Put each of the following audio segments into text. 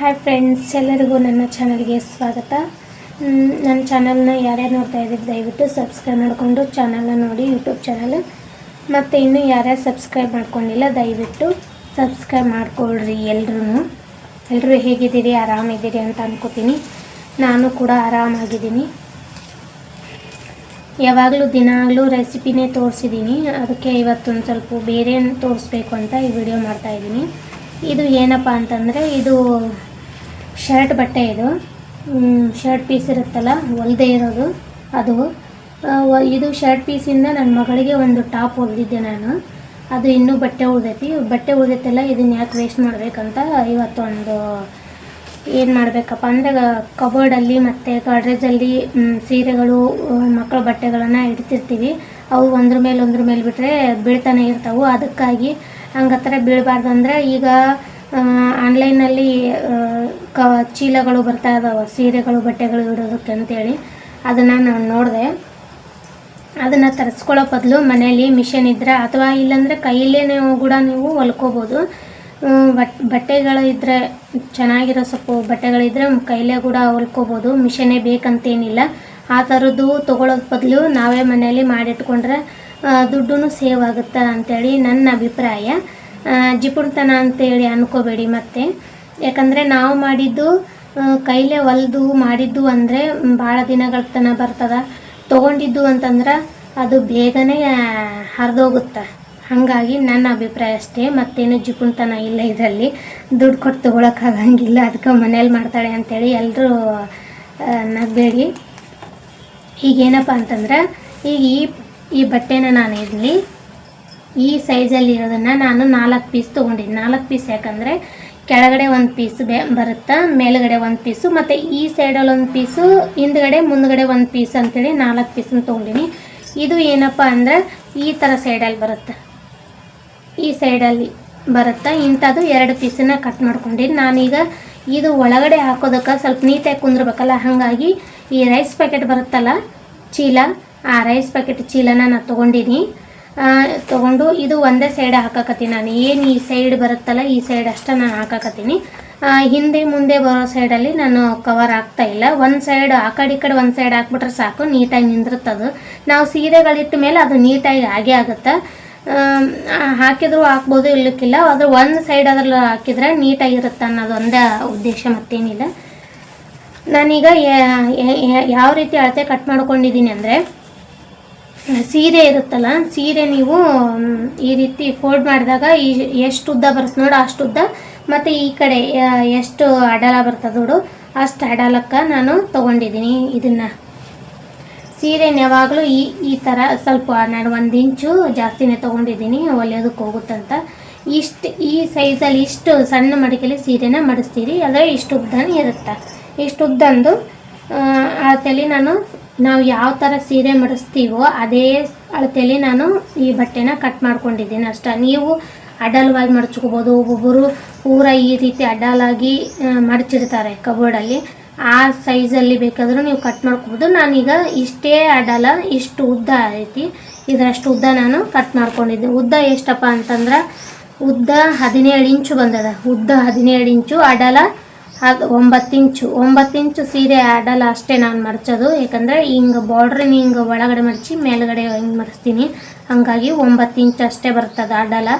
Hi friends ಎಲ್ಲರಿಗೂ ನನ್ನ ಚಾನಲ್ಗೆ ಸ್ವಾಗತ. ನನ್ನ ಚಾನಲ್ನ ಯಾರ್ಯಾರು ನೋಡ್ತಾ ಇದ್ದೀರಿ, ದಯವಿಟ್ಟು ಸಬ್ಸ್ಕ್ರೈಬ್ ಮಾಡಿಕೊಂಡು ಚಾನಲ್ನ ನೋಡಿ ಯೂಟ್ಯೂಬ್ ಚಾನಲ್ ಮತ್ತು ಇನ್ನೂ ಯಾರ್ಯಾರು ಸಬ್ಸ್ಕ್ರೈಬ್ ಮಾಡ್ಕೊಂಡಿಲ್ಲ, ದಯವಿಟ್ಟು ಸಬ್ಸ್ಕ್ರೈಬ್ ಮಾಡಿಕೊಳ್ರಿ ಎಲ್ರೂ ಎಲ್ಲರೂ ಹೇಗಿದ್ದೀರಿ, ಆರಾಮಿದ್ದೀರಿ ಅಂತ ಅನ್ಕೋತೀನಿ. ನಾನು ಕೂಡ ಆರಾಮಾಗಿದ್ದೀನಿ. ಯಾವಾಗಲೂ ದಿನಾಗಲೂ ರೆಸಿಪಿನೇ ತೋರಿಸಿದ್ದೀನಿ. ಅದಕ್ಕೆ ಇವತ್ತೊಂದು ಸ್ವಲ್ಪ ಬೇರೆ ತೋರಿಸ್ಬೇಕು ಅಂತ ಈ ವಿಡಿಯೋ ಮಾಡ್ತಾಯಿದ್ದೀನಿ ಇದು ಏನಪ್ಪ ಅಂತಂದರೆ, ಇದು ಶರ್ಟ್ ಬಟ್ಟೆ ಇದು. ಶರ್ಟ್ ಪೀಸ್ ಇರುತ್ತಲ್ಲ, ಹೊಲ್ದೇ ಇರೋದು. ಅದು ಇದು ಶರ್ಟ್ ಪೀಸಿಂದ ನನ್ನ ಮಗಳಿಗೆ ಒಂದು ಟಾಪ್ ಹೊಲ್ದಿದ್ದೆ ನಾನು. ಅದು ಇನ್ನೂ ಬಟ್ಟೆ ಉಳ್ದೈತಿ. ಬಟ್ಟೆ ಉಳ್ದೈತಲ್ಲ ಇದನ್ನ ಯಾಕೆ ವೇಸ್ಟ್ ಮಾಡಬೇಕಂತ ಇವತ್ತೊಂದು ಏನು ಮಾಡಬೇಕಪ್ಪ ಅಂದರೆ ಕಬೋರ್ಡಲ್ಲಿ ಮತ್ತು ಗಾಡ್ರೇಜಲ್ಲಿ ಸೀರೆಗಳು ಮಕ್ಕಳ ಬಟ್ಟೆಗಳನ್ನು ಇಡ್ತಿರ್ತೀವಿ. ಅವು ಒಂದ್ರ ಮೇಲೆ ಒಂದ್ರ ಮೇಲೆ ಬಿಟ್ಟರೆ ಬೀಳ್ತಾನೆ ಇರ್ತಾವೆ. ಅದಕ್ಕಾಗಿ ಹಂಗೆ ಥರ ಬೀಳಬಾರ್ದು ಅಂದರೆ ಈಗ ಆನ್ಲೈನಲ್ಲಿ ಕ, ಚೀಲಗಳು ಬರ್ತಾ ಇದ್ದಾವೆ ಸೀರೆಗಳು, ಬಟ್ಟೆಗಳು ಇಡೋದಕ್ಕೆ ಅಂತೇಳಿ. ಅದನ್ನು ನಾನು ನೋಡಿದೆ. ಅದನ್ನು ತರಿಸ್ಕೊಳ್ಳೋ ಬದಲು ಮನೇಲಿ ಮಿಷನ್ ಇದ್ದರೆ ಅಥವಾ ಇಲ್ಲಾಂದರೆ ಕೈಯಲ್ಲೇ ಕೂಡ ನೀವು ಹೊಲ್ಕೋಬೋದು. ಬಟ್, ಬಟ್ಟೆಗಳು ಇದ್ದರೆ ಚೆನ್ನಾಗಿರೋ ಸ್ವಲ್ಪ ಬಟ್ಟೆಗಳಿದ್ದರೆ ಕೈಲೇ ಕೂಡ ಹೊಲ್ಕೋಬೋದು. ಮಿಷನ್ನೇ ಬೇಕಂತೇನಿಲ್ಲ. ಆ ಥರದ್ದು ತೊಗೊಳೋದ್ ಬದಲು ನಾವೇ ಮನೆಯಲ್ಲಿ ಮಾಡಿಟ್ಕೊಂಡ್ರೆ ದುಡ್ಡು ಸೇವ್ ಆಗುತ್ತೆ ಅಂತೇಳಿ ನನ್ನ ಅಭಿಪ್ರಾಯ. ಜಿಪುಣತನ ಅಂತೇಳಿ ಅನ್ಕೋಬೇಡಿ ಮತ್ತೆ. ಯಾಕಂದರೆ ನಾವು ಮಾಡಿದ್ದು ಕೈಲೆ ಹೊಲ್ದು ಮಾಡಿದ್ದು ಅಂದರೆ ಭಾಳ ದಿನಗಳ ತನ ಬರ್ತದ. ತೊಗೊಂಡಿದ್ದು ಅಂತಂದ್ರೆ ಅದು ಬೇಗನೆ ಹರಿದೋಗುತ್ತೆ. ಹಾಗಾಗಿ ನನ್ನ ಅಭಿಪ್ರಾಯ ಅಷ್ಟೇ. ಮತ್ತೇನು ಜಿಪುಣತನ ಇಲ್ಲ ಇದರಲ್ಲಿ. ದುಡ್ಡು ಕೊಟ್ಟು ತೊಗೊಳಕ್ಕಾಗಂಗಿಲ್ಲ ಅದಕ್ಕೆ ಮನೇಲಿ ಮಾಡ್ತಾಳೆ ಅಂತೇಳಿ ಎಲ್ಲರೂ ನಗಬೇಡಿ. ಈಗೇನಪ್ಪ ಅಂತಂದ್ರೆ, ಈಗ ಈ ಈ ಬಟ್ಟೆನ ನಾನು ಇಲ್ಲಿ ಈ ಸೈಜಲ್ಲಿ ಇರೋದನ್ನು ನಾನು ನಾಲ್ಕು ಪೀಸ್ ತೊಗೊಂಡಿದ್ದೀನಿ ನಾಲ್ಕು ಪೀಸ್ ಯಾಕಂದರೆ ಕೆಳಗಡೆ ಒಂದು ಪೀಸ್ ಬೆ ಬರುತ್ತೆ, ಮೇಲುಗಡೆ ಒಂದು ಪೀಸು ಮತ್ತು ಈ ಸೈಡಲ್ಲಿ ಒಂದು ಪೀಸು ಹಿಂದ್ಗಡೆ, ಮುಂದ್ಗಡೆ ಒಂದು ಪೀಸ್ ಅಂತೇಳಿ ನಾಲ್ಕು ಪೀಸನ್ನು ತೊಗೊಂಡಿನಿ. ಇದು ಏನಪ್ಪ ಅಂದರೆ ಈ ಥರ ಸೈಡಲ್ಲಿ ಬರುತ್ತೆ. ಈ ಸೈಡಲ್ಲಿ ಬರುತ್ತೆ, ಇಂಥದ್ದು ಎರಡು ಪೀಸನ್ನು ಕಟ್ ಮಾಡ್ಕೊಂಡಿನಿ. ನಾನೀಗ ಇದು ಒಳಗಡೆ ಹಾಕೋದಕ್ಕೆ ಸ್ವಲ್ಪ ನೀಟಾಗಿ ಕುಂದಿರ್ಬೇಕಲ್ಲ, ಹಾಗಾಗಿ ಈ ರೈಸ್ ಪ್ಯಾಕೆಟ್ ಬರುತ್ತಲ್ಲ, ಚೀಲ, ಆ ರೈಸ್ ಪ್ಯಾಕೆಟ್ ಚೀಲನ ನಾನು ತೊಗೊಂಡಿನಿ. ತೊಗೊಂಡು ಇದು ಒಂದೇ ಸೈಡ್ ಹಾಕಕತ್ತೀನಿ ನಾನು. ಏನು ಈ ಸೈಡ್ ಬರುತ್ತಲ್ಲ ಈ ಸೈಡ್ ಅಷ್ಟೇ ನಾನು ಹಾಕಕತ್ತೀನಿ. ಹಿಂದೆ ಮುಂದೆ ಬರೋ ಸೈಡಲ್ಲಿ ನಾನು ಕವರ್ ಆಗ್ತಾ ಇಲ್ಲ. ಒಂದು ಸೈಡ್ ಆ ಕಡೆ ಈ ಕಡೆ ಒಂದು ಸೈಡ್ ಹಾಕ್ಬಿಟ್ರೆ ಸಾಕು, ನೀಟಾಗಿ ನಿಂದಿರುತ್ತದು ನಾವು ಸೀರೆಗಳಿಟ್ಟ ಮೇಲೆ ಅದು ನೀಟಾಗಿ ಆಗೇ ಆಗುತ್ತೆ. ಹಾಕಿದ್ರು ಹಾಕ್ಬೋದು, ಇಲ್ಲಕ್ಕಿಲ್ಲ. ಅದ್ರ ಒಂದು ಸೈಡ್ ಅದ್ರಲ್ಲಿ ಹಾಕಿದ್ರೆ ನೀಟಾಗಿರುತ್ತೆ ಅನ್ನೋದು ಒಂದೇ ಉದ್ದೇಶ, ಮತ್ತೇನಿಲ್ಲ. ನಾನೀಗ ಯಾವ ರೀತಿ ಅಳತೆ ಕಟ್ ಮಾಡ್ಕೊಂಡಿದ್ದೀನಿ ಅಂದರೆ ಸೀರೆ ಇರುತ್ತಲ್ಲ ಸೀರೆ ನೀವು ಈ ರೀತಿ ಫೋಲ್ಡ್ ಮಾಡಿದಾಗ ಈ ಎಷ್ಟು ಉದ್ದ ಬರುತ್ತೆ ನೋಡು ಅಷ್ಟು ಉದ್ದ. ಮತ್ತು ಈ ಕಡೆ ಎಷ್ಟು ಅಡಲ ಬರ್ತದೆ ನೋಡು ಅಷ್ಟು ಅಡಲಕ್ಕೆ ನಾನು ತೊಗೊಂಡಿದ್ದೀನಿ ಇದನ್ನು. ಸೀರೆನ ಯಾವಾಗಲೂ ಈ ಈ ಥರ ಸ್ವಲ್ಪ ನಾನು ಒಂದು ಇಂಚು ಜಾಸ್ತಿನೇ ತೊಗೊಂಡಿದ್ದೀನಿ ಹೊಲಿಯೋದಕ್ಕೆ ಹೋಗುತ್ತಂತ. ಇಷ್ಟು ಈ ಸೈಜಲ್ಲಿ ಇಷ್ಟು ಸಣ್ಣ ಮಡಿಕೆಯಲ್ಲಿ ಸೀರೆನ ಮಡಿಸ್ತೀರಿ ಅದೇ ಇಷ್ಟು ಉದ್ದನೇ ಇರುತ್ತೆ. ಇಷ್ಟು ಉದ್ದಂದು ಆ, ತಲೆ ನಾನು ನಾವು ಯಾವ ಥರ ಸೀರೆ ಮಡಿಸ್ತೀವೋ ಅದೇ ಅಳತೆಯಲ್ಲಿ ನಾನು ಈ ಬಟ್ಟೆನ ಕಟ್ ಮಾಡ್ಕೊಂಡಿದ್ದೀನಿ ಅಷ್ಟೇ. ನೀವು ಅಡ್ಡಲವಾಗಿ ಮಡಚ್ಕೋಬೋದು. ಒಬ್ಬೊಬ್ಬರು ಪೂರ ಈ ರೀತಿ ಅಡ್ಡಲಾಗಿ ಮಡಚಿರ್ತಾರೆ ಕಬೋರ್ಡಲ್ಲಿ. ಆ ಸೈಜಲ್ಲಿ ಬೇಕಾದರೂ ನೀವು ಕಟ್ ಮಾಡ್ಕೋಬೋದು. ನಾನೀಗ ಇಷ್ಟೇ ಅಡಲ, ಇಷ್ಟು ಉದ್ದ ಐತಿ. ಇದರಷ್ಟು ಉದ್ದ ನಾನು ಕಟ್ ಮಾಡ್ಕೊಂಡಿದ್ದೆ. ಉದ್ದ ಎಷ್ಟಪ್ಪ ಅಂತಂದ್ರೆ, ಉದ್ದ ಹದಿನೇಳು ಇಂಚು ಬಂದದ. ಉದ್ದ ಹದಿನೇಳು ಇಂಚು ಅಡಲ ಅದು ಒಂಬತ್ತು ಇಂಚು ಒಂಬತ್ತು ಇಂಚು ಸೀರೆ ಆಡಲ್ಲ ಅಷ್ಟೇ ನಾನು ಮಡಚೋದು ಯಾಕಂದರೆ ಹಿಂಗೆ ಬಾರ್ಡ್ರಿನ ಹಿಂಗೆ ಒಳಗಡೆ ಮಡಚಿ ಮೇಲುಗಡೆ ಹಿಂಗೆ ಮಡಿಸ್ತೀನಿ ಹಾಗಾಗಿ ಒಂಬತ್ತು ಇಂಚು ಅಷ್ಟೇ ಬರ್ತದೆ ಆಡಲ್ಲ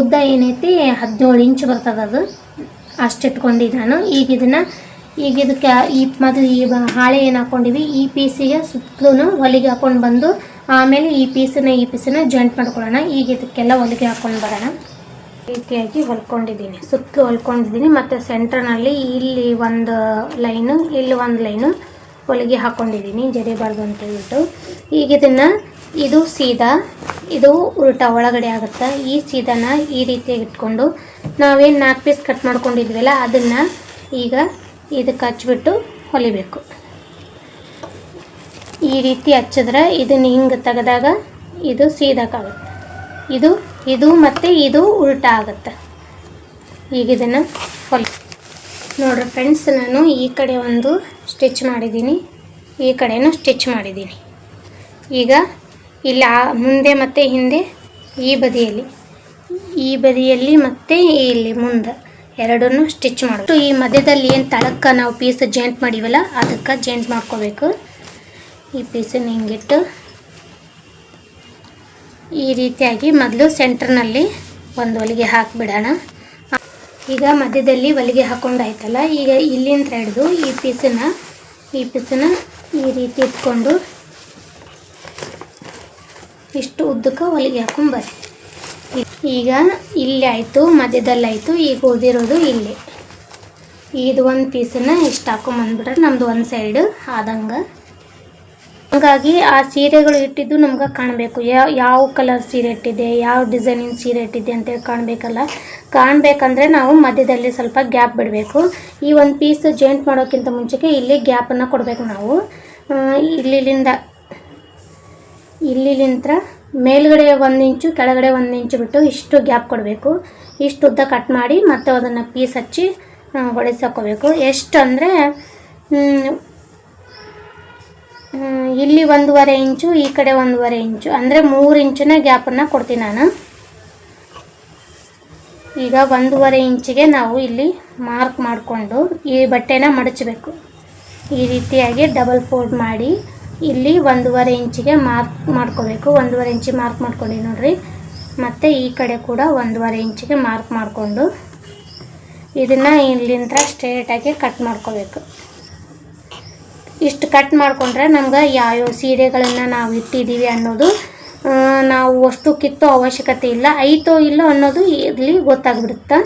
ಉದ್ದ ಏನೈತಿ? ಹದಿನೇಳು ಇಂಚು ಬರ್ತದೆ ಅದು. ಅಷ್ಟು ಇಟ್ಕೊಂಡಿದ್ದು ನಾನು. ಈಗ ಇದನ್ನು, ಈಗ ಇದಕ್ಕೆ ಈ ಮೊದಲು ಈ ಹಾಳೆ ಏನು ಹಾಕ್ಕೊಂಡಿವಿ ಈ ಪೀಸಿಗೆ ಸುತ್ತಲೂ ಹೊಲಿಗೆ ಹಾಕ್ಕೊಂಡು ಬಂದು ಆಮೇಲೆ ಈ ಪೀಸನ್ನ ಈ ಪೀಸನ್ನ ಜಾಯಿಂಟ್ ಮಾಡ್ಕೊಳ್ಳೋಣ. ಈಗ ಇದಕ್ಕೆಲ್ಲ ಹೊಲಿಗೆ ಹಾಕ್ಕೊಂಡು ಬರೋಣ. ರೀತಿಯಾಗಿ ಹೊಲ್ಕೊಂಡಿದ್ದೀನಿ. ಸುತ್ತಲೂ ಹೊಲ್ಕೊಂಡಿದ್ದೀನಿ. ಮತ್ತು ಸೆಂಟ್ರ್ನಲ್ಲಿ ಇಲ್ಲಿ ಒಂದು ಲೈನು, ಇಲ್ಲಿ ಒಂದು ಲೈನು ಹೊಲಿಗೆ ಹಾಕ್ಕೊಂಡಿದ್ದೀನಿ ಜರಿಬಾರ್ದು ಅಂತ ಹೇಳ್ಬಿಟ್ಟು. ಈಗ ಇದನ್ನು ಇದು ಸೀದಾ, ಇದು ಉಲ್ಟ ಒಳಗಡೆ ಆಗುತ್ತೆ? ಈ ಸೀದಾನ ಈ ರೀತಿಯಾಗಿ ಇಟ್ಕೊಂಡು ನಾವೇನು ನಾಲ್ಕು ಪೀಸ್ ಕಟ್ ಮಾಡ್ಕೊಂಡಿದ್ವಲ್ಲ, ಅದನ್ನು ಈಗ ಇದಕ್ಕೆ ಹಚ್ಬಿಟ್ಟು ಹೊಲಿಬೇಕು. ಈ ರೀತಿ ಹಚ್ಚಿದ್ರೆ ಇದನ್ನು ಹಿಂಗೆ ತೆಗೆದಾಗ ಇದು ಸೀದಾಕಾಗುತ್ತೆ ಇದು ಇದು ಮತ್ತು ಇದು ಉಲ್ಟಾ ಆಗುತ್ತೆ. ಈಗ ಇದನ್ನು ಹೊಲಿ ನೋಡ್ರಿ ಫ್ರೆಂಡ್ಸ್, ನಾನು ಈ ಕಡೆ ಒಂದು ಸ್ಟಿಚ್ ಮಾಡಿದ್ದೀನಿ. ಈ ಕಡೆನೂ ಸ್ಟಿಚ್ ಮಾಡಿದ್ದೀನಿ. ಈಗ ಇಲ್ಲಿ, ಆ ಮುಂದೆ ಮತ್ತು ಹಿಂದೆ ಈ ಬದಿಯಲ್ಲಿ. ಈ ಬದಿಯಲ್ಲಿ ಮತ್ತು ಇಲ್ಲಿ ಮುಂದೆ ಎರಡನ್ನೂ ಸ್ಟಿಚ್ ಮಾಡಬೇಕು ಈ ಮಧ್ಯದಲ್ಲಿ ಏನು ತಳಕ್ಕೆ ನಾವು ಪೀಸ್ ಜಾಯಿಂಟ್ ಮಾಡಿವಲ್ಲ, ಅದಕ್ಕೆ ಜಾಯಿಂಟ್ ಮಾಡ್ಕೋಬೇಕು. ಈ ಪೀಸನ್ನು ಹಿಂಗಿಟ್ಟು ಈ ರೀತಿಯಾಗಿ ಮೊದಲು ಸೆಂಟ್ರ್ನಲ್ಲಿ ಒಂದು ಹೊಲಿಗೆ ಹಾಕಿಬಿಡೋಣ. ಈಗ ಮಧ್ಯದಲ್ಲಿ ಹೊಲಿಗೆ ಹಾಕೊಂಡಾಯ್ತಲ್ಲ, ಈಗ ಇಲ್ಲಿಂದ ಹಿಡಿದು ಈ ಪೀಸನ್ನ ಈ ಪೀಸನ್ನ ಈ ರೀತಿ ಇಟ್ಕೊಂಡು ಇಷ್ಟು ಉದ್ದಕ್ಕೆ ಹೊಲಿಗೆ ಹಾಕೊಂಬರ್ರಿ ಈಗ ಇಲ್ಲಿ ಆಯಿತು, ಮಧ್ಯದಲ್ಲಿ ಆಯಿತು, ಈಗ ಓದಿರೋದು ಇಲ್ಲಿ. ಇದು ಒಂದು ಪೀಸನ್ನು ಇಷ್ಟು ಹಾಕೊಂಬಂದ್ಬಿಟ್ರೆ ನಮ್ಮದು ಒಂದು ಸೈಡ್ ಆದಂಗೆ. ಹಾಗಾಗಿ ಆ ಸೀರೆಗಳು ಇಟ್ಟಿದ್ದು ನಮ್ಗೆ ಕಾಣಬೇಕು. ಯಾವ ಯಾವ ಕಲರ್ ಸೀರೆ ಇಟ್ಟಿದೆ ಯಾವ ಡಿಸೈನಿನ ಸೀರೆ ಇಟ್ಟಿದೆ ಅಂತೇಳಿ ಕಾಣಬೇಕಲ್ಲ. ಕಾಣಬೇಕಂದ್ರೆ ನಾವು ಮಧ್ಯದಲ್ಲಿ ಸ್ವಲ್ಪ ಗ್ಯಾಪ್ ಬಿಡಬೇಕು. ಈ ಒಂದು ಪೀಸ್ ಜಾಯಿಂಟ್ ಮಾಡೋಕ್ಕಿಂತ ಮುಂಚೆಗೆ ಇಲ್ಲಿ ಗ್ಯಾಪನ್ನು ಕೊಡಬೇಕು ನಾವು. ಇಲ್ಲಿಂದ ಇಲ್ಲಿಂದ ಮೇಲ್ಗಡೆ ಒಂದು ಇಂಚು, ಕೆಳಗಡೆ ಒಂದು ಇಂಚು ಬಿಟ್ಟು ಇಷ್ಟು ಗ್ಯಾಪ್ ಕೊಡಬೇಕು. ಇಷ್ಟು ಉದ್ದ ಕಟ್ ಮಾಡಿ ಮತ್ತೆ ಅದನ್ನು ಪೀಸ್ ಹಚ್ಚಿ ಹೊಡೆಸಿ ಹಾಕೋಬೇಕು ಎಷ್ಟು ಅಂದರೆ ಇಲ್ಲಿ ಒಂದೂವರೆ ಇಂಚು, ಈ ಕಡೆ ಒಂದೂವರೆ ಇಂಚು. ಅಂದರೆ ಮೂರು ಇಂಚಿನ ಗ್ಯಾಪನ್ನು ಕೊಡ್ತೀನಿ ನಾನು. ಈಗ ಒಂದೂವರೆ ಇಂಚಿಗೆ ನಾವು ಇಲ್ಲಿ ಮಾರ್ಕ್ ಮಾಡಿಕೊಂಡು ಈ ಬಟ್ಟೆನ ಮಡಚಬೇಕು. ಈ ರೀತಿಯಾಗಿ ಡಬಲ್ ಫೋಲ್ಡ್ ಮಾಡಿ ಇಲ್ಲಿ ಒಂದೂವರೆ ಇಂಚಿಗೆ ಮಾರ್ಕ್ ಮಾಡ್ಕೋಬೇಕು. ಒಂದೂವರೆ ಇಂಚಿ ಮಾರ್ಕ್ ಮಾಡ್ಕೊಂಡು ನೋಡಿರಿ. ಮತ್ತು ಈ ಕಡೆ ಕೂಡ ಒಂದೂವರೆ ಇಂಚಿಗೆ ಮಾರ್ಕ್ ಮಾಡಿಕೊಂಡು ಇದನ್ನು ಇಲ್ಲಿಂದ ಸ್ಟ್ರೇಟಾಗಿ ಕಟ್ ಮಾಡ್ಕೋಬೇಕು. ಇಷ್ಟು ಕಟ್ ಮಾಡಿಕೊಂಡ್ರೆ ನಮ್ಗೆ ಯಾವ್ಯಾವ ಸೀರೆಗಳನ್ನು ನಾವು ಇಟ್ಟಿದ್ದೀವಿ ಅನ್ನೋದು ನಾವು ಅಷ್ಟು ಕಿತ್ತೋ ಅವಶ್ಯಕತೆ ಇಲ್ಲ. ಐತೋ ಇಲ್ಲೋ ಅನ್ನೋದು ಇಲ್ಲಿ ಗೊತ್ತಾಗ್ಬಿಡುತ್ತೆ.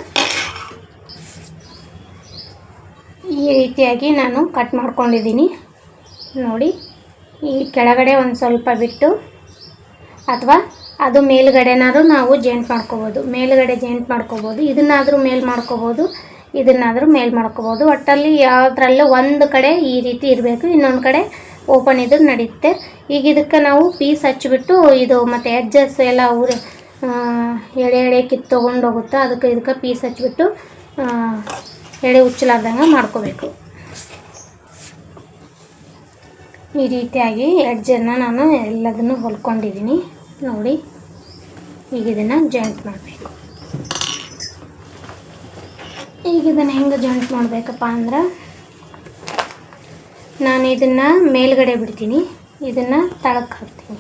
ಈ ರೀತಿಯಾಗಿ ನಾನು ಕಟ್ ಮಾಡ್ಕೊಂಡಿದ್ದೀನಿ. ನೋಡಿ, ಈ ಕೆಳಗಡೆ ಒಂದು ಸ್ವಲ್ಪ ಬಿಟ್ಟು, ಅಥವಾ ಅದು ಮೇಲ್ಗಡೆನಾದ್ರೂ ನಾವು ಜೇಂಟ್ ಮಾಡ್ಕೋಬೋದು. ಮೇಲುಗಡೆ ಜೇಂಟ್ ಮಾಡ್ಕೋಬೋದು. ಇದನ್ನಾದರೂ ಮೇಲ್ ಮಾಡ್ಕೋಬೋದು. ಇದನ್ನಾದರೂ ಮೇಲ್ ಮಾಡ್ಕೋಬೋದು. ಒಟ್ಟಲ್ಲಿ ಯಾವುದ್ರಲ್ಲೂ ಒಂದು ಕಡೆ ಈ ರೀತಿ ಇರಬೇಕು, ಇನ್ನೊಂದು ಕಡೆ ಓಪನ್ ಇದ್ರೆ ನಡೆಯುತ್ತೆ ಈಗ ಇದಕ್ಕೆ ನಾವು ಪೀಸ್ ಹಚ್ಚಿಬಿಟ್ಟು ಇದು ಮತ್ತು ಎಡ್ಜಸ್ ಎಲ್ಲ ಉರಿ ಎಳೆ ಎಳೆ ಕಿತ್ತು ತೊಗೊಂಡು ಹೋಗುತ್ತೆ, ಅದಕ್ಕೆ ಇದಕ್ಕೆ ಪೀಸ್ ಹಚ್ಚಿಬಿಟ್ಟು ಎಳೆ ಉಚ್ಚಲಾರ್ದಂಗೆ ಮಾಡ್ಕೋಬೇಕು. ಈ ರೀತಿಯಾಗಿ ಎಡ್ಜನ್ನು ನಾನು ಎಲ್ಲದನ್ನು ಹೊಲ್ಕೊಂಡಿದ್ದೀನಿ ನೋಡಿ, ಈಗ ಇದನ್ನು ಜಾಯಿಂಟ್ ಮಾಡಬೇಕು. ಈಗ ಇದನ್ನು ಹೆಂಗೆ ಜಾಯಿಂಟ್ ಮಾಡಬೇಕಪ್ಪ ಅಂದ್ರೆ ನಾನು ಇದನ್ನು ಮೇಲ್ಗಡೆ ಬಿಡ್ತೀನಿ. ಇದನ್ನು ತಳಕ್ಕೆ ಹಾಕ್ತೀನಿ.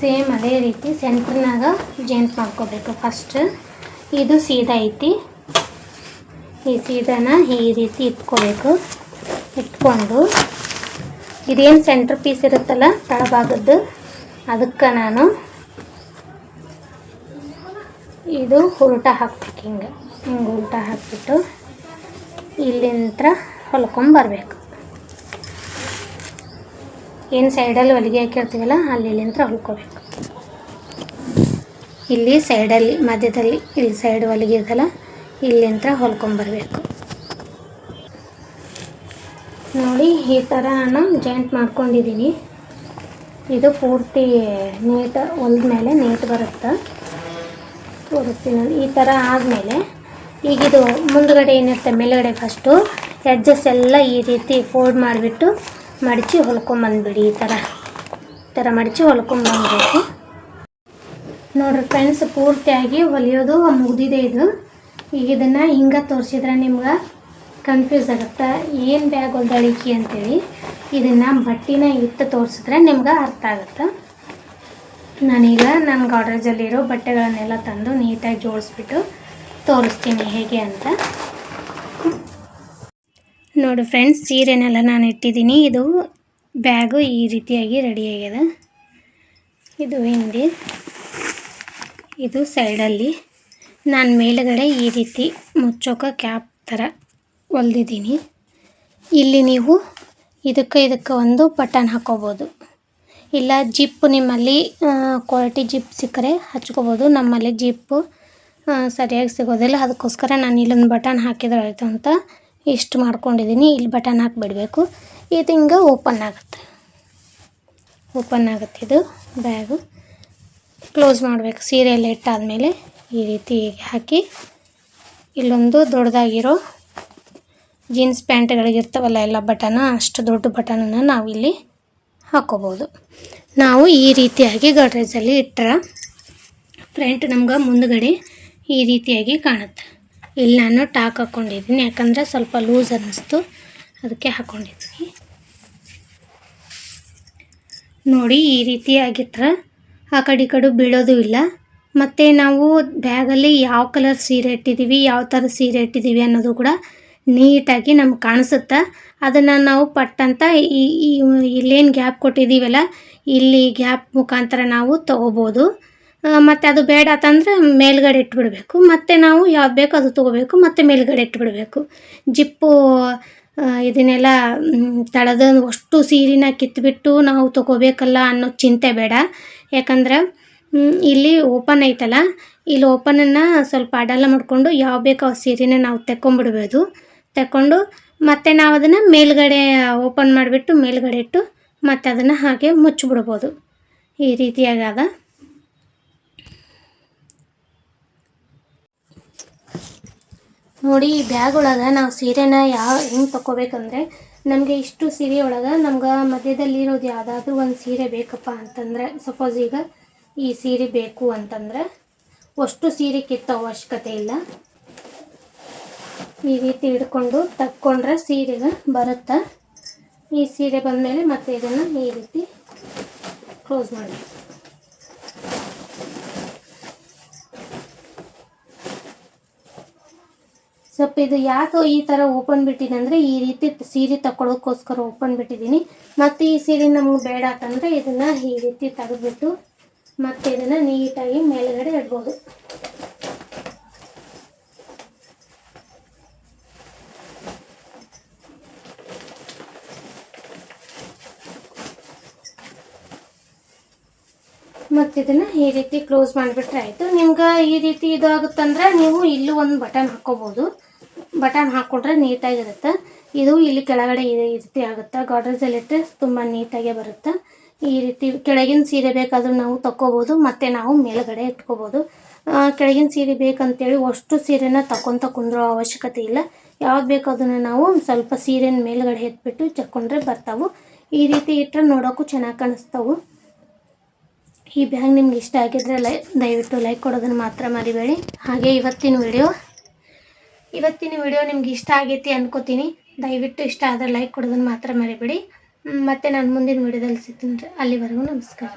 ಸೇಮ್ ಅದೇ ರೀತಿ ಸೆಂಟ್ರ್ನಾಗ ಜಾಯಿಂಟ್ ಮಾಡ್ಕೋಬೇಕು ಫಸ್ಟ್ ಇದು ಸೀದಾ ಐತಿ. ಈ ಸೀದಾನ ಈ ರೀತಿ ಇಟ್ಕೋಬೇಕು. ಇಟ್ಕೊಂಡು ಇದೇನು ಸೆಂಟ್ರ್ ಪೀಸ್ ಇರುತ್ತಲ್ಲ ತಳಭಾಗದ್ದು, ಅದಕ್ಕೆ ನಾನು ಇದು ಉಲ್ಟ ಹಾಕ್ಬೇಕು ಹಿಂಗೆ. ಹಿಂಗೆ ಉಲ್ಟ ಹಾಕಿಬಿಟ್ಟು ಇಲ್ಲಿಂದ ಹೊಲ್ಕೊಂಬರ್ಬೇಕು ಏನು ಸೈಡಲ್ಲಿ ಹೊಲಿಗೆ ಹಾಕಿರ್ತೀವಲ್ಲ, ಅಲ್ಲಿ ಇಲ್ಲಿಂದ ಹೊಲ್ಕೋಬೇಕು. ಇಲ್ಲಿ ಸೈಡಲ್ಲಿ, ಮಧ್ಯದಲ್ಲಿ, ಇಲ್ಲಿ ಸೈಡ್ ಹೊಲಿಗೆ ಇದಲ್ಲ ಇಲ್ಲಿಂದ ಹೊಲ್ಕೊಂಬರ್ಬೇಕು ನೋಡಿ, ಈ ಥರ ನಾನು ಜಾಯಿಂಟ್ ಮಾಡ್ಕೊಂಡಿದ್ದೀನಿ. ಇದು ಪೂರ್ತಿ ನೀಟ್ ಹೊಲ್ದ ಮೇಲೆ ನೀಟ್ ಬರುತ್ತೆ? ತೋರಿಸ್ತೀನಿ. ಈ ಥರ ಆದಮೇಲೆ ಈಗ ಇದು ಮುಂದ್ಗಡೆ ಏನಿರುತ್ತೆ, ಮೇಲುಗಡೆ ಫಸ್ಟು ಎಡ್ಜಸ್ ಎಲ್ಲ ಈ ರೀತಿ ಫೋಲ್ಡ್ ಮಾಡಿಬಿಟ್ಟು ಮಡಚಿ ಹೊಲ್ಕೊಂಬಂದ್ಬಿಡಿ ಈ ಥರ ಈ ಥರ ಮಡಚಿ ಹೊಲ್ಕೊಂಬಂದ್ಬೇಕು ನೋಡ್ರಿ ಫ್ರೆಂಡ್ಸ್ ಪೂರ್ತಿಯಾಗಿ ಹೊಲಿಯೋದು ಮುಗಿದಿದೆ ಇದು. ಈಗ ಇದನ್ನು ಹಿಂಗೆ ತೋರಿಸಿದ್ರೆ ನಿಮ್ಗೆ ಕನ್ಫ್ಯೂಸ್ ಆಗುತ್ತೆ. ಏನು ಬ್ಯಾಗ್ ಹೊಲ್ದಳಿಕೆ ಅಂತೇಳಿ. ಇದನ್ನು ಬಟ್ಟಿನ ಇಟ್ಟು ತೋರಿಸಿದ್ರೆ ನಿಮ್ಗೆ ಅರ್ಥ ಆಗುತ್ತೆ. ನಾನೀಗ ನನ್ನ ಗಾಡ್ರೇಜಲ್ಲಿರೋ ಬಟ್ಟೆಗಳನ್ನೆಲ್ಲ ತಂದು ನೀಟಾಗಿ ಜೋಡಿಸ್ಬಿಟ್ಟು ತೋರಿಸ್ತೀನಿ ಹೇಗೆ ಅಂತ. ನೋಡಿ ಫ್ರೆಂಡ್ಸ್, ಸೀರೆನೆಲ್ಲ ನಾನು ಇಟ್ಟಿದ್ದೀನಿ. ಇದು ಬ್ಯಾಗು ಈ ರೀತಿಯಾಗಿ ರೆಡಿಯಾಗಿದೆ ಇದು ಹಿಂದೆ, ಇದು ಸೈಡಲ್ಲಿ ನಾನು ಮೇಲುಗಡೆ ಈ ರೀತಿ ಮುಚ್ಚೋಕೆ ಕ್ಯಾಪ್ ಥರ ಹೊಲ್ದಿದ್ದೀನಿ. ಇಲ್ಲಿ ನೀವು ಇದಕ್ಕೆ ಇದಕ್ಕೆ ಒಂದು ಬಟನ್ ಹಾಕೋಬೋದು. ಇಲ್ಲ, ಜಿಪ್ ನಿಮ್ಮಲ್ಲಿ ಕ್ವಾಲಿಟಿ ಜಿಪ್ ಸಿಕ್ಕರೆ ಹಚ್ಕೋಬೋದು. ನಮ್ಮಲ್ಲಿ ಜಿಪ್ಪು ಸರಿಯಾಗಿ ಸಿಗೋದಿಲ್ಲ. ಅದಕ್ಕೋಸ್ಕರ ನಾನು ಇಲ್ಲೊಂದು ಬಟನ್ ಹಾಕಿದ್ರೆ ಆಯಿತು ಅಂತ ಇಷ್ಟು ಮಾಡ್ಕೊಂಡಿದ್ದೀನಿ ಇಲ್ಲಿ ಬಟನ್ ಹಾಕಿಬಿಡಬೇಕು. ಇದು ಹಿಂಗೆ ಓಪನ್ ಆಗುತ್ತೆ. ಓಪನ್ ಆಗುತ್ತೆ ಇದು ಬ್ಯಾಗು ಕ್ಲೋಸ್ ಮಾಡಬೇಕು. ಸೀರೆ ಎಲ್ಲ ಇಟ್ಟಾದಮೇಲೆ ಈ ರೀತಿ ಹಾಕಿ. ಇಲ್ಲೊಂದು ದೊಡ್ಡದಾಗಿರೋ ಜೀನ್ಸ್ ಪ್ಯಾಂಟ್ಗಳಿಗಿರ್ತವಲ್ಲ ಎಲ್ಲ ಬಟನ್ ಅಷ್ಟು ದೊಡ್ಡ ಬಟನನ್ನು ನಾವಿಲ್ಲಿ ಹಾಕೋಬೋದು ನಾವು ಈ ರೀತಿಯಾಗಿ ಗಡ್ರೇಜಲ್ಲಿ ಇಟ್ಟರೆ ಫ್ರಂಟ್ ನಮ್ಗೆ ಮುಂದುಗಡೆ ಈ ರೀತಿಯಾಗಿ ಕಾಣುತ್ತೆ. ಇಲ್ಲಿ ನಾನು ಟಾಕ್ ಹಾಕ್ಕೊಂಡಿದ್ದೀನಿ ಯಾಕಂದರೆ ಸ್ವಲ್ಪ ಲೂಸ್ ಅನ್ನಿಸ್ತು. ಅದಕ್ಕೆ ಹಾಕ್ಕೊಂಡಿದ್ದೀನಿ ನೋಡಿ, ಈ ರೀತಿಯಾಗಿಟ್ರೆ ಆ ಕಡೆ ಈ ಕಡೆ ಬೀಳೋದು ಇಲ್ಲ. ಮತ್ತು ನಾವು ಬ್ಯಾಗಲ್ಲಿ ಯಾವ ಕಲರ್ ಸೀರೆ ಇಟ್ಟಿದ್ದೀವಿ ಯಾವ ಥರ ಸೀರೆ ಇಟ್ಟಿದ್ದೀವಿ ಅನ್ನೋದು ಕೂಡ ನೀಟಾಗಿ ನಮ್ಗೆ ಕಾಣಿಸುತ್ತೆ. ಅದನ್ನು ನಾವು ಪಟ್ಟಂತ ಈ ಇಲ್ಲೇನು ಗ್ಯಾಪ್ ಕೊಟ್ಟಿದ್ದೀವಲ್ಲ ಇಲ್ಲಿ ಗ್ಯಾಪ್ ಮುಖಾಂತರ ನಾವು ತೊಗೋಬೋದು. ಮತ್ತು ಅದು ಬೇಡ ಅಂತಂದರೆ ಮೇಲ್ಗಡೆ ಇಟ್ಬಿಡಬೇಕು. ಮತ್ತು ನಾವು ಯಾವ್ದು ಬೇಕೋ ಅದು ತೊಗೋಬೇಕು, ಮತ್ತು ಮೇಲ್ಗಡೆ ಇಟ್ಬಿಡಬೇಕು. ಜಿಪ್ಪು ಇದನ್ನೆಲ್ಲ ತಳೆದ ಅಷ್ಟು ಸೀರಿನ ಕಿತ್ಬಿಟ್ಟು ನಾವು ತೊಗೋಬೇಕಲ್ಲ ಅನ್ನೋ ಚಿಂತೆ ಬೇಡ. ಯಾಕಂದ್ರೆ ಇಲ್ಲಿ ಓಪನ್ ಐತಲ್ಲ, ಇಲ್ಲಿ ಓಪನನ್ನು ಸ್ವಲ್ಪ ಅಡಲ ಮಾಡಿಕೊಂಡು ಯಾವ ಬೇಕೋ ಆ ಸೀರೆನ ನಾವು ತೆಕ್ಕೊಂಬಿಡ್ಬೋದು. ತೆಕ್ಕೊಂಡು ಮತ್ತೆ ನಾವು ಅದನ್ನು ಮೇಲ್ಗಡೆ ಓಪನ್ ಮಾಡಿಬಿಟ್ಟು ಮೇಲ್ಗಡೆ ಇಟ್ಟು ಮತ್ತೆ ಅದನ್ನು ಹಾಗೆ ಮುಚ್ಚಿಬಿಡ್ಬೋದು. ಈ ರೀತಿಯಾಗದ. ನೋಡಿ, ಈ ಬ್ಯಾಗ್ ಒಳಗೆ ನಾವು ಸೀರೆನ ಯಾವ, ಹೆಂಗೆ ತಗೋಬೇಕಂದ್ರೆ ನಮಗೆ ಇಷ್ಟು ಸೀರೆ ಒಳಗೆ ನಮ್ಗೆ ಮಧ್ಯದಲ್ಲಿ ಇರೋದು ಯಾವುದಾದ್ರೂ ಒಂದು ಸೀರೆ ಬೇಕಪ್ಪ ಅಂತಂದರೆ ಸಪೋಸ್ ಈಗ ಈ ಸೀರೆ ಬೇಕು ಅಂತಂದರೆ, ಅಷ್ಟು ಸೀರೆ ಕಿತ್ತ ಅವಶ್ಯಕತೆ ಇಲ್ಲ. ಈ ರೀತಿ ಹಿಡ್ಕೊಂಡು ತಕ್ಕೊಂಡ್ರೆ ಸೀರೆಗೆ ಬರುತ್ತೆ? ಈ ಸೀರೆ ಬಂದಮೇಲೆ ಮತ್ತೆ ಇದನ್ನು ಈ ರೀತಿ ಕ್ಲೋಸ್ ಮಾಡಿ. ಸ್ವಲ್ಪ ಇದು ಯಾಕೆ ಈ ಥರ ಓಪನ್ ಬಿಟ್ಟಿದೆ ಅಂದರೆ ಈ ರೀತಿ ಸೀರೆ ತಗೊಳ್ಳೋಕ್ಕೋಸ್ಕರ ಓಪನ್ ಬಿಟ್ಟಿದ್ದೀನಿ. ಮತ್ತು ಈ ಸೀರೆ ನಮಗೆ ಬೇಡ ಅಂತಂದರೆ ಇದನ್ನು ಈ ರೀತಿ ತೆಗೆದ್ಬಿಟ್ಟು ಮತ್ತೆ ಇದನ್ನು ನೀಟಾಗಿ ಮೇಲುಗಡೆ ಇಡ್ಬೋದು. ಮತ್ತು ಇದನ್ನ ಈ ರೀತಿ ಕ್ಲೋಸ್ ಮಾಡಿಬಿಟ್ರೆ ಆಯಿತು. ನಿಮ್ಗೆ ಈ ರೀತಿ ಇದು ಆಗುತ್ತಂದ್ರೆ ನೀವು ಇಲ್ಲೂ ಒಂದು ಬಟನ್ ಹಾಕ್ಕೋಬೋದು ಬಟನ್ ಹಾಕ್ಕೊಂಡ್ರೆ ನೀಟಾಗಿರುತ್ತೆ. ಇದು ಇಲ್ಲಿ ಕೆಳಗಡೆ ಈ ರೀತಿ ಆಗುತ್ತೆ. ಗಾಡ್ರೇಜಲ್ಲಿ ಇಟ್ಟರೆ ತುಂಬ ನೀಟಾಗೆ ಬರುತ್ತೆ. ಈ ರೀತಿ ಕೆಳಗಿನ ಸೀರೆ ಬೇಕಾದರೂ ನಾವು ತಕ್ಕೋಬೋದು. ಮತ್ತು ನಾವು ಮೇಲ್ಗಡೆ ಇಟ್ಕೋಬೋದು. ಕೆಳಗಿನ ಸೀರೆ ಬೇಕಂತೇಳಿ ಅಷ್ಟು ಸೀರೆನ ತಕೊಂತ ಕುಂದ್ರೋ ಅವಶ್ಯಕತೆ ಇಲ್ಲ. ಯಾವ್ದು ಬೇಕೋ ನಾವು ಸ್ವಲ್ಪ ಸೀರೆನ ಮೇಲ್ಗಡೆ ಎತ್ಬಿಟ್ಟು ಚಕ್ಕೊಂಡ್ರೆ ಬರ್ತಾವು. ಈ ರೀತಿ ಇಟ್ಟರೆ ನೋಡೋಕ್ಕೂ ಚೆನ್ನಾಗಿ ಕಾಣಿಸ್ತಾವೆ. ಈ ಬ್ಯಾಗ್ ನಿಮ್ಗೆ ಇಷ್ಟ ಆಗಿದ್ರೆ ಲೈ, ದಯವಿಟ್ಟು ಲೈಕ್ ಕೊಡೋದನ್ನು ಮಾತ್ರ ಮರಿಬೇಡಿ. ಹಾಗೆ ಇವತ್ತಿನ ವಿಡಿಯೋ ಇವತ್ತಿನ ವಿಡಿಯೋ ನಿಮ್ಗೆ ಇಷ್ಟ ಆಗೈತಿ ಅನ್ಕೋತೀನಿ. ದಯವಿಟ್ಟು ಇಷ್ಟ ಆದರೆ ಲೈಕ್ ಕೊಡೋದನ್ನು ಮಾತ್ರ ಮರಿಬೇಡಿ. ಮತ್ತು ನಾನು ಮುಂದಿನ ವಿಡಿಯೋದಲ್ಲಿ ಸಿಗ್ತೀನಿ ಅಲ್ಲಿವರೆಗೂ ನಮಸ್ಕಾರ.